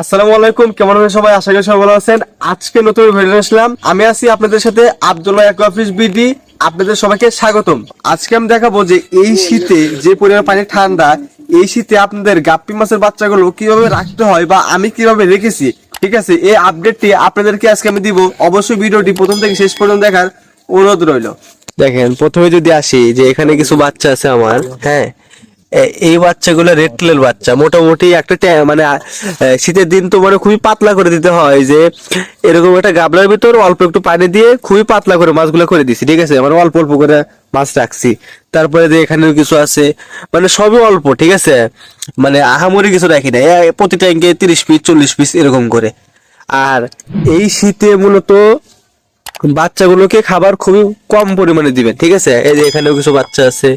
আসসালামু আলাইকুম, কেমন আছেন সবাই? আশা করি সবাই ভালো আছেন। আজকে নতুন ভিডিও আসলাম। আমি আছি আপনাদের সাথে আব্দুল্লাহ অফিস বিডি আপনাদের সবাইকে স্বাগতম। আজকে আমি দেখাবো যে এই শীতে যে পরিমাণ পানি ঠান্ডা, এই শীতে আপনাদের গাপ্পি মাছের বাচ্চাগুলো কীভাবে রাখতে হয় বা আমি কীভাবে রেখেছি, ঠিক আছে? এই আপডেটটি আপনাদেরকে আজকে আমি দিব। অবশ্যই ভিডিওটি প্রথম থেকে শেষ পর্যন্ত দেখার অনুরোধ রইল। দেখেন, প্রথমে যদি আসি, যে এখানে কিছু বাচ্চা আছে আমার হ্যাঁ? এই বাচ্চাগুলো রেড টেলের বাচ্চা। মোটামুটি একটা মানে শীতের দিন তো মানে খুবই পাতলা করে দিতে হয় যে, এরকম একটা গাবলার ভিতর অল্প একটু পানি দিয়ে খুবই পাতলা করে মাছগুলো করে দিছি, ঠিক আছে? মানে অল্প অল্প করে মাছ রাখছি। তারপরে যে এখানেও কিছু আছে মানে সবই অল্প, ঠিক আছে? মানে আহামরি কিছু রাখি না প্রতি ট্যাঙ্কে তিরিশ পিস চল্লিশ পিস এরকম করে। আর এই শীতে মূলত বাচ্চাগুলোকে খাবার খুবই কম পরিমাণে দিবেন, ঠিক আছে? এই যে এখানেও কিছু বাচ্চা আছে।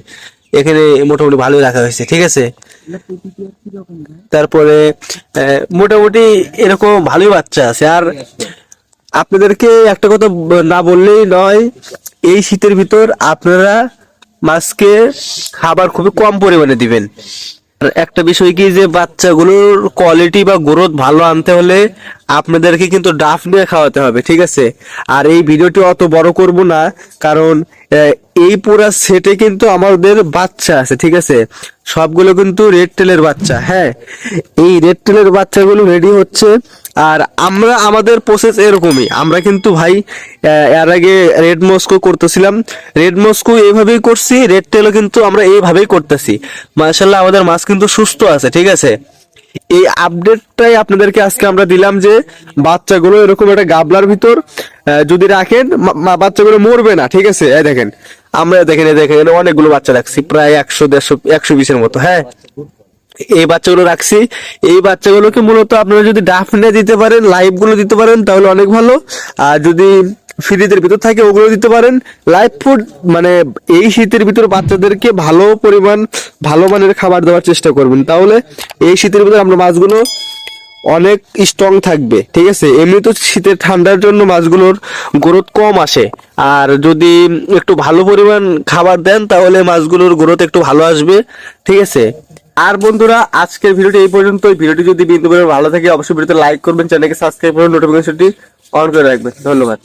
এখানে মোটামুটি ভালোই রাখা হয়েছে, ঠিক আছে? তারপরে মোটামুটি এরকম ভালোই বাচ্চা আছে। আর আপনাদেরকে একটা কথা না বললেই নয়, এই শীতের ভিতর আপনারা মাছকে খাবার খুবই কম পরিমাণে দিবেন। একটা বিষয় কি যে, বাচ্চাগুলোর কোয়ালিটি বা গ্রোথ ভালো আনতে হলে আপনাদেরকে কিন্তু ডাফ দিয়ে খাওয়াতে হবে, ঠিক আছে? আর এই ভিডিওটি অত বড় করব না, কারণ এই পুরা সেটে কিন্তু আমাদের বাচ্চা আছে, ঠিক আছে? সবগুলো কিন্তু রেড টেলের বাচ্চা হ্যাঁ? এই রেড টেলের বাচ্চাগুলো রেডি হচ্ছে, আর আমরা, আমাদের প্রসেস এরকমই। আমরা কিন্তু ভাই এর আগে রেড মস্কো করতেছিলাম। রেড মস্কো এইভাবেই করছি রেড টেলও কিন্তু আমরা এইভাবেই করতেছি। মার্শাল্লাহ আমাদের মাছ কিন্তু সুস্থ আছে, ঠিক আছে? এই আপডেটটাই আপনাদেরকে আজকে আমরা দিলাম যে, বাচ্চাগুলো এরকম একটা গাবলার ভিতর যদি রাখেন বাচ্চাগুলো মরবে না, ঠিক আছে? এই দেখেন, আমরা দেখেন, এই দেখেন অনেকগুলো বাচ্চা রাখছি, প্রায় একশো, দেড়শো, একশো বিশের মতো হ্যাঁ? এই বাচ্চাগুলো রাখছি। এই বাচ্চাগুলোকে মূলত আপনারা যদি ডাফনে দিতে পারেন লাইভগুলো দিতে পারেন, তাহলে অনেক ভালো। আর যদি ফ্রিজের ভিতর থাকে, ওগুলো দিতে পারেন। লাইভ ফুড মানে এই শীতের ভিতর বাচ্চাদেরকে ভালো পরিমাণ, ভালো মানের খাবার দেওয়ার চেষ্টা করবেন। তাহলে এই শীতের ভিতর আমরা মাছগুলো অনেক স্ট্রং থাকবে, ঠিক আছে? এমনি তো শীতের ঠান্ডার জন্য মাছগুলোর গ্রোথ কম আসে। আর যদি একটু ভালো পরিমাণ খাবার দেন, তাহলে মাছগুলোর গ্রোথ একটু ভালো আসবে, ঠিক আছে? আর বন্ধুরা, আজকের ভিডিওটি এই পর্যন্ত ভিডিওটি যদি বিন্দু ভালো থাকে, অবশ্যই ভিডিওতে লাইক করবেন, চ্যানেলকে সাবস্ক্রাইব করবেন নোটিফিকেশনটি অন করে রাখবেন। ধন্যবাদ।